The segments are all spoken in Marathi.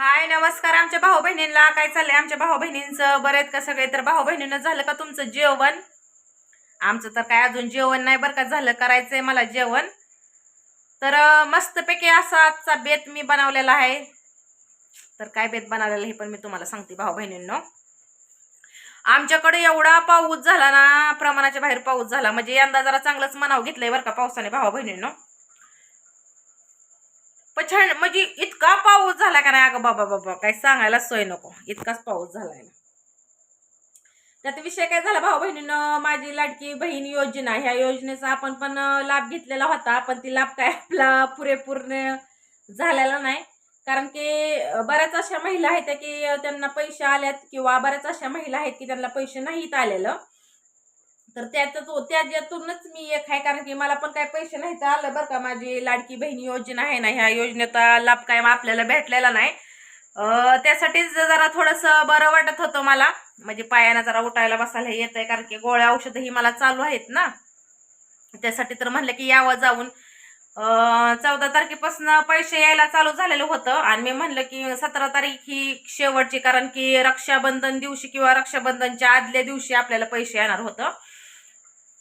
हाय नमस्कार आमच्या भाऊ बहिणींना काय चाललंय आमच्या भाऊ बहिणींचं बरेच का सगळे? तर भाऊ बहिणीनं झालं का तुमचं जेवण? आमचं तर काय अजून जेवण नाही बरं का. झालं करायचंय मला जेवण. तर मस्तपैकी असा आजचा बेत मी बनवलेला आहे. तर काय बेत बनवलेला हे पण मी तुम्हाला सांगते भाऊ बहिणींनो आमच्याकडे एवढा पाऊस झाला ना प्रमाणाच्या बाहेर पाऊस झाला. म्हणजे यंदा जरा चांगलंच मनाव घेतलंय बरं का पावसाने भाऊ बहिणींनो पण छान म्हणजे इतका पाऊस झाला का नाही? अगं बाबा बाबा काय सांगायला सोय नको. इतकाच पाऊस झालाय ना. त्यात विषय काय झाला भाऊ बहिणीनं? माझी लाडकी बहीण योजना. ह्या योजनेचा आपण पण लाभ घेतलेला होता पण ती लाभ काय आपला पुरेपूर झालेला नाही. कारण की बऱ्याच अशा महिला आहेत की त्यांना पैसे आल्यात किंवा बऱ्याच अशा महिला आहेत की त्यांना पैसे नाहीत आलेलं. तर त्याच्यात त्याच्यातूनच मी एक आहे कारण की मला पण काय पैसे नाही तर आलं बरं का. माझी लाडकी बहिणी योजना आहे ना ह्या योजनेचा लाभ काय आपल्याला भेटलेला नाही. त्यासाठीच जरा थोडंसं बरं वाटत होतं मला. म्हणजे पायानं जरा उठायला बसायला येत आहे कारण की गोळ्या औषधं ही मला चालू आहेत ना. त्यासाठी तर म्हणलं की यावं जाऊन. चौदा तारखेपासून पैसे यायला चालू झालेलं होतं. आणि मी म्हणलं की सतरा तारीख ही शेवटची कारण की रक्षाबंधन दिवशी किंवा रक्षाबंधनच्या आदल्या दिवशी आपल्याला पैसे येणार होतं.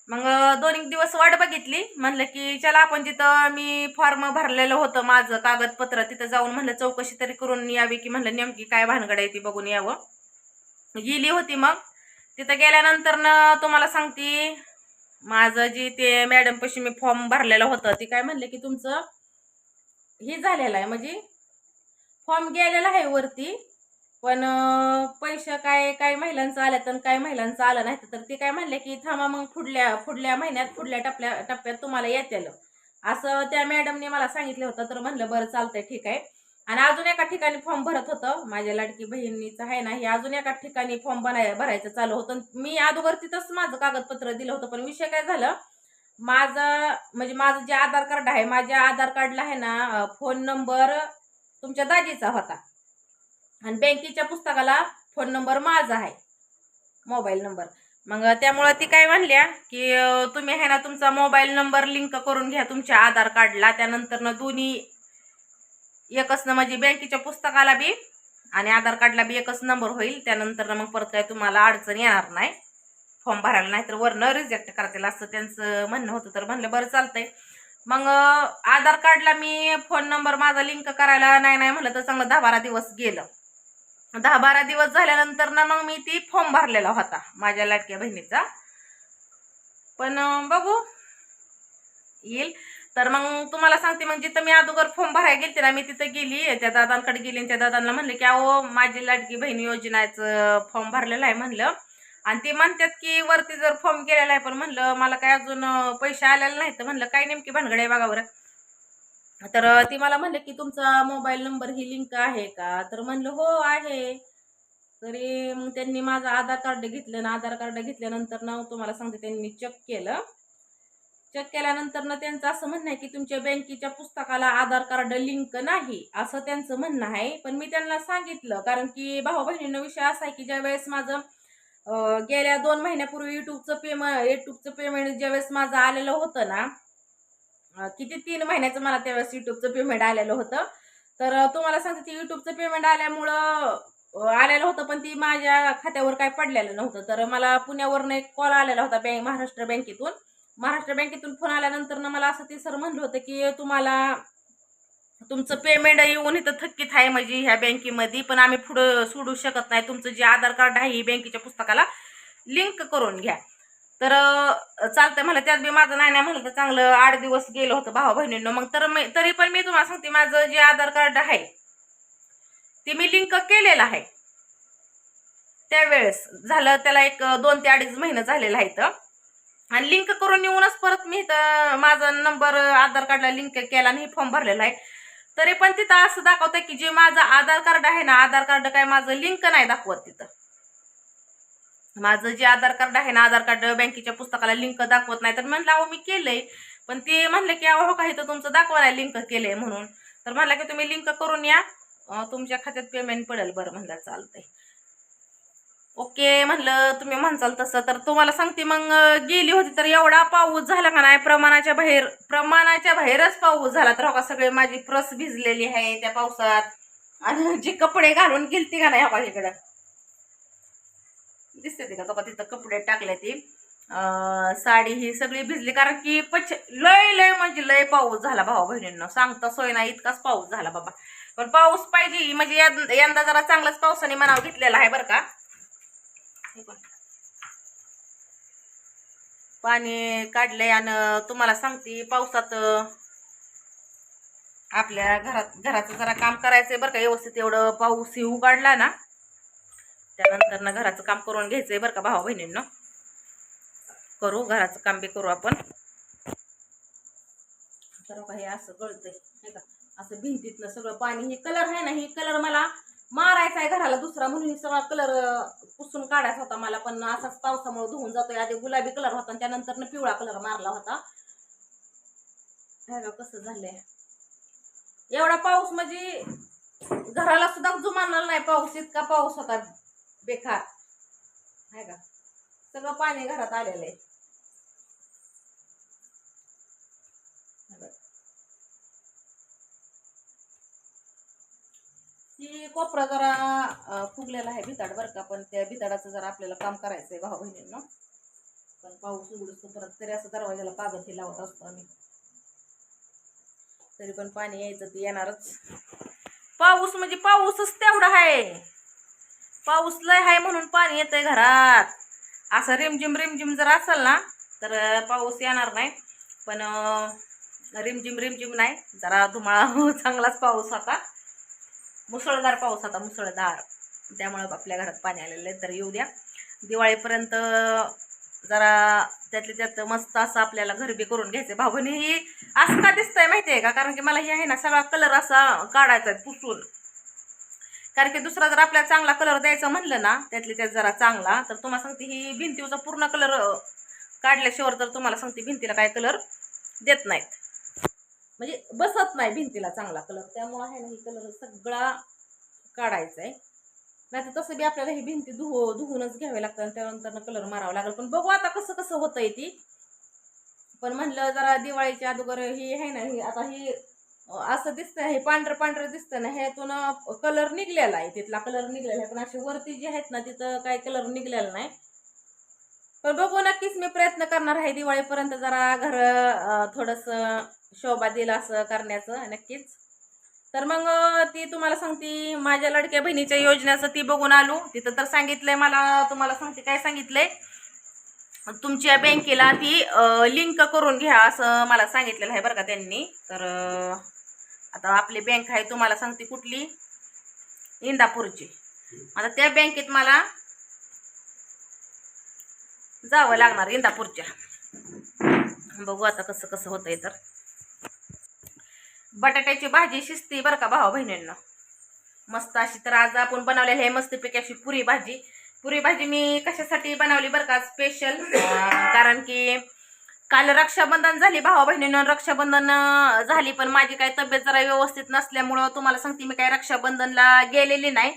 मग दोन एक दिवस वाट बघितली. म्हणलं की चला आपण तिथं मी फॉर्म भरलेलं होतं माझं कागदपत्र तिथं जाऊन म्हणलं चौकशी तरी करून यावी की म्हणलं नेमकी काय भानगड आहे ती बघून यावं. गेली होती मग. तिथं गेल्यानंतर न तुम्हाला सांगते माझं जी ते मॅडम पशी मी फॉर्म भरलेलं होतं ती काय म्हणले की तुमचं हे झालेलं आहे म्हणजे फॉर्म गेलेला आहे वरती. पण पैसे काय काय महिलांचं आलं तर काय महिलांचं आलं नाही तर ते काय म्हणले की थांबा मग पुढल्या पुढल्या महिन्यात पुढल्या टप्प्या टप्प्यात तुम्हाला येतेल. असं त्या मॅडमने मला सांगितलं होतं तर म्हणलं बरं चालतंय ठीक आहे. आणि अजून एका ठिकाणी फॉर्म भरत होतं माझ्या लाडकी बहिणीचं आहे ना हे अजून एका ठिकाणी फॉर्म बनाय भरायचं चालू होतं. मी अगोदर तिथंच माझं कागदपत्र दिलं होतं पण विषय काय झालं माझं म्हणजे माझं जे आधार कार्ड आहे माझ्या आधार कार्डला आहे ना फोन नंबर तुमच्या दाजीचा होता. आणि बँकेच्या पुस्तकाला फोन नंबर माझा आहे. मोबाईल नंबर मग त्यामुळं ती काय म्हणल्या की तुम्ही आहे ना तुमचा मोबाईल नंबर लिंक करून घ्या तुमच्या आधार कार्डला. त्यानंतर ना दोन्ही एकच ना म्हणजे बँकेच्या पुस्तकाला बी आणि आधार कार्डला बी एकच नंबर होईल. त्यानंतर मग परत काय तुम्हाला अडचण येणार नाही. फॉर्म भरायला नाही तर वरनं रिजेक्ट करतील असं त्यांचं म्हणणं होतं. तर म्हणलं बरं चालतंय. मग आधार कार्डला मी फोन नंबर माझा लिंक करायला नाही नाही म्हणलं तर चांगलं दहा बारा दिवस गेलं. दहा बारा दिवस झाल्यानंतर ना मग मी ती फॉर्म भरलेला होता माझ्या लाडक्या बहिणीचा. पण बघू. येईल. तर मग तुम्हाला सांगते मग जिथं मी अगोदर फॉर्म भरायला गेली ना मी तिथं गेली. त्या दादांकडे गेली आणि त्या दादांना म्हणले की अहो माझी लाडकी बहीण योजनाचं फॉर्म भरलेलं आहे म्हणलं. आणि ते म्हणतात की वरती जर फॉर्म केलेला आहे पण म्हणलं मला काय अजून पैसे आलेले नाही तर म्हणलं. काय नेमकी भानगड आहे बघा बरं. तर ती मला म्हणले की तुमचा मोबाईल नंबर ही लिंक आहे का? तर म्हणलं हो आहे. तरी मग त्यांनी माझं आधार कार्ड घेतलं ना आधार कार्ड घेतल्यानंतर ना तुम्हाला सांगते त्यांनी चेक केलं. चेक केल्यानंतर ना त्यांचं असं म्हणणं आहे की तुमच्या बँकेच्या पुस्तकाला आधार कार्ड लिंक नाही असं त्यांचं म्हणणं आहे. पण मी त्यांना सांगितलं कारण की भाऊ बहिणींना विषय असा आहे की ज्या वेळेस माझं गेल्या दोन महिन्यापूर्वी युट्यूबचं पेमेंट युट्यूबचं पेमेंट ज्यावेळेस माझं आलेलं होतं ना किती तीन महिन्याचं मला त्यावेळेस युट्यूबचं पेमेंट आलेलं होतं. तर तुम्हाला सांगते ती युट्यूबचं पेमेंट आल्यामुळं आलेलं होतं पण ती माझ्या खात्यावर काय पडलेलं नव्हतं. तर मला पुण्यावरनं एक कॉल आलेला होता बँक महाराष्ट्र बँकेतून. महाराष्ट्र बँकेतून फोन आल्यानंतर ना मला असं ते सर म्हणलं होतं की तुम्हाला तुमचं पेमेंट येऊन इथं थकीत आहे म्हणजे ह्या बँकेमध्ये पण आम्ही पुढं सोडू शकत नाही. तुमचं जे आधार कार्ड आहे ही बँकेच्या पुस्तकाला लिंक करून घ्या. तर चालतंय मला त्यात बी माझं नाही नाही म्हणलं तर चांगलं आठ दिवस गेलं होतं भावा बहिणींनो. मग तर मी तरी पण मी तुम्हाला सांगते माझं जे आधार कार्ड आहे ते मी लिंक केलेलं आहे. त्यावेळेस झालं त्याला एक दोन ते अडीच महिने झालेलं आहे तर आणि लिंक करून येऊनच परत मी तर माझा नंबर आधार कार्डला लिंक केला आणि फॉर्म भरलेला आहे. तरी पण तिथं असं दाखवतंय की जे माझं आधार कार्ड आहे ना आधार कार्ड काय माझं लिंक नाही दाखवत तिथं. माझं जे आधार कार्ड आहे ना आधार कार्ड बँकेच्या पुस्तकाला लिंक दाखवत नाही तर म्हणलं अहो मी केलंय. पण ते म्हणलं की अहो हो काही तर तुमचं दाखवा नाही लिंक केलंय म्हणून. तर म्हणलं की तुम्ही लिंक करून या तुमच्या खात्यात पेमेंट पडेल. बरं म्हणलं चालतंय. ओके म्हणलं तुम्ही म्हणसाल तसं तर तुम्हाला सांगते मग गेली होती तर एवढा पाऊस झाला का नाही? प्रमाणाच्या बाहेर प्रमाणाच्या बाहेरच पाऊस झाला तर हो का सगळे माझी प्रस भिजलेली आहे त्या पावसात? आणि जे कपडे घालून गेलती का नाही हो हा इकडं? दिसते ते का? तो का तिथं कपडे टाकले ती. साडी ही सगळी भिजली कारण की पच लय लय म्हणजे लय पाऊस झाला भावा बहिणींना. सांगता सोय नाही इतकाच पाऊस झाला बाबा. पण पाऊस पाहिजे म्हणजे यंदा जरा चांगलाच पावसाने मनाव घेतलेला आहे बरं का. पाणी काढलंय आणि तुम्हाला सांगते पावसात आपल्या घरात घराचं जरा काम करायचंय बरं का. व्यवस्थित एवढं पाऊस ही उघडला ना त्यानंतर ना घराचं काम करून घ्यायचंय बरं का भावा बहिणींना. करू घराचं काम बी करू आपण. तर असं गळतंय नाही का? असं भिंतीतलं सगळं पाणी हे कलर आहे ना हे कलर मला मारायचा आहे घराला. दुसरा म्हणून सगळा कलर पुसून काढायचा होता मला पण असाच पावसामुळे धुवून जातोय. आधी गुलाबी कलर होता आणि त्यानंतर पिवळा कलर मारला होता. हे कसं झालंय. एवढा पाऊस म्हणजे घराला सुद्धा जुमानला नाही पाऊस इतका पाऊस होता. बेकार. आहे का? सगळं पाणी घरात आलेलं आहे. ती कोपरा जरा फुगलेला आहे भिताड बरं का पण त्या भिताडाचं जरा आपल्याला काम करायचं आहे भाऊ बहिणींना. पण पाऊस उघडतो परत तरी असं दरवाजाला कागद हे लावत असतो आम्ही. तरी पण पाणी यायचं ते येणारच. पाऊस म्हणजे पाऊसच तेवढा आहे. पाऊस लय आहे म्हणून पाणी येतंय घरात. असं रिमझिम रिमझिम जर असेल ना तर पाऊस येणार नाही. पण रिमझिम रिमझिम नाही. जरा धुमाळा चांगलाच पाऊस होता. मुसळधार पाऊस होता मुसळधार. त्यामुळं आपल्या घरात पाणी आलेलं आहे. तर येऊ द्या. दिवाळीपर्यंत जरा त्यातल्या त्यात मस्त असं आपल्याला घरबी करून घ्यायचं भाऊनी ही असं का दिसतंय माहिती आहे का? कारण की मला हे आहे ना सगळा कलर असा काढायचा आहे पुसून. कारण की दुसरा जर आपल्याला चांगला कलर द्यायचा म्हणलं ना त्यातले त्यात जरा चांगला तर तुम्हाला सांगते ही भिंतीचा पूर्ण कलर काढल्याशिवाय तर तुम्हाला सांगते भिंतीला काय कलर देत नाहीत. म्हणजे बसत नाही भिंतीला चांगला कलर त्यामुळं आहे ना ही कलर सगळा काढायचा आहे. नाही तर तसं बी आपल्याला ही भिंती धुव धुवूनच घ्यावी लागतं आणि त्यानंतर कलर मारावा लागेल. पण बघू आता कसं कसं होतंय ती. पण म्हणलं जरा दिवाळीच्या अगोदर ही आहे ना ही आता ही असं दिसतं हे पांढरं पांढरं दिसतं ना ह्यातून कलर निघलेला आहे तिथला कलर निघलेला आहे. पण असे वरती जे आहेत ना तिथं काही कलर निघलेला नाही. पण बघू नक्कीच मी प्रयत्न करणार आहे दिवाळीपर्यंत जरा घर थोडस थोडंसं शोभा दिला असं करण्याचं नक्कीच. तर मग ती तुम्हाला सांगते माझ्या लडक्या बहिणीच्या योजनेचं ती बघून आलो. तिथं तर सांगितलंय मला तुम्हाला सांगते काय सांगितलंय. तुमच्या बँकेला ती लिंक करून घ्या असं मला सांगितलेलं आहे बरं का त्यांनी. तर आता आपली बँक आहे तुम्हाला सांगते कुठली? इंदापूरची. आता त्या बँकेत मला जावं लागणार इंदापूरच्या. बघू आता कसं कसं होतंय तर. बटाट्याची भाजी शिजती बरं का भावा बहिणींना? मस्त अशी तर आज आपण बनवलेली आहे मस्तपैकी अशी पुरी भाजी. पुरी भाजी मी कशासाठी बनवली बरं का? स्पेशल कारण की काल रक्षाबंधन झाली भावा बहिणीनं रक्षाबंधन झाली. पण माझी काही तब्येत जरा व्यवस्थित नसल्यामुळं तुम्हाला सांगते मी काही रक्षाबंधनला गेलेली नाही.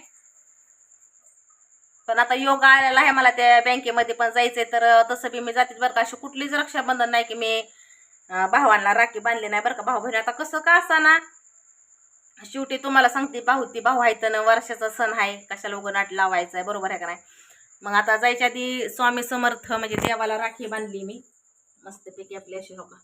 पण आता योग आलेला आहे मला त्या बँकेमध्ये पण जायचंय तर तसं बी मी जाते बरं का. अशी कुठलीच रक्षाबंधन नाही की मी भावांना राखी बांधली नाही बरं का. भाऊ बहिणी आता कसं का असा ना? शेवटी तुम्हाला सांगते भाऊ ती भाऊ आहे तर वर्षाचा सण आहे. कशाला उगं नाट लावायचं आहे बरोबर आहे का नाही? मग आता जायच्या आधी स्वामी समर्थ म्हणजे देवाला राखी बांधली मी. मस्तपैकी आपली अशी हो का?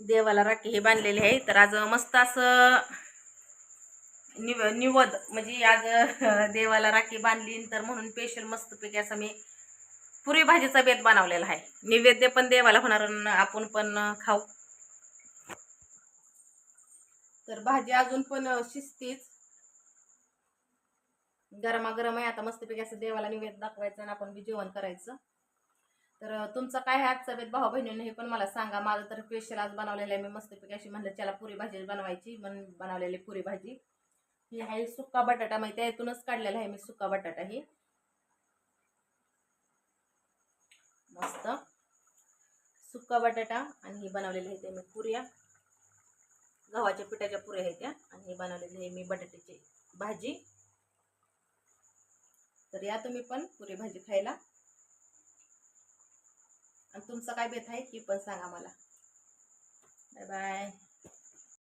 देवाला राखी हे बांधलेली आहे. तर आज मस्त असं निव निवद. म्हणजे आज देवाला राखी बांधली तर म्हणून स्पेशल मस्तपैकी असं मी पुरी भाजीचा बेत बनवलेला आहे. नैवेद्य पण देवाला होणार आपण पण खाऊ. तर भाजी अजून पण शिजतीच गरमागरम आहे. आता मस्तपैकी असं देवाला निवेद दाखवायचं आणि आपण बी जेवण करायचं. तर तुमचं तुमचा काय आहे आजचा बेत भाऊ बहिणीनं हे पण मला सांगा. माझं तर स्पेशल आज बनवलेलं आहे. मी मस्तपैकी अशी म्हणलं त्याला पुरी भाजी बनवायची. मन बनवलेली पुरी भाजी. ही आहे सुका बटाटा. माहिती आहे इथूनच काढलेला आहे मी सुका बटाटा ही. मस्त. सुका बटाटा आणि ही बनवलेली आहे ते मी पुऱ्या. गव्हाच्या पिठाच्या पुऱ्या आहेत त्या. आणि ही बनवलेली आहे मी बटाट्याची भाजी. तर या तुम्ही पण पुरी भाजी खायला. आणि तुमचा काय बेत आहे ती पण सांगा मला. Bye bye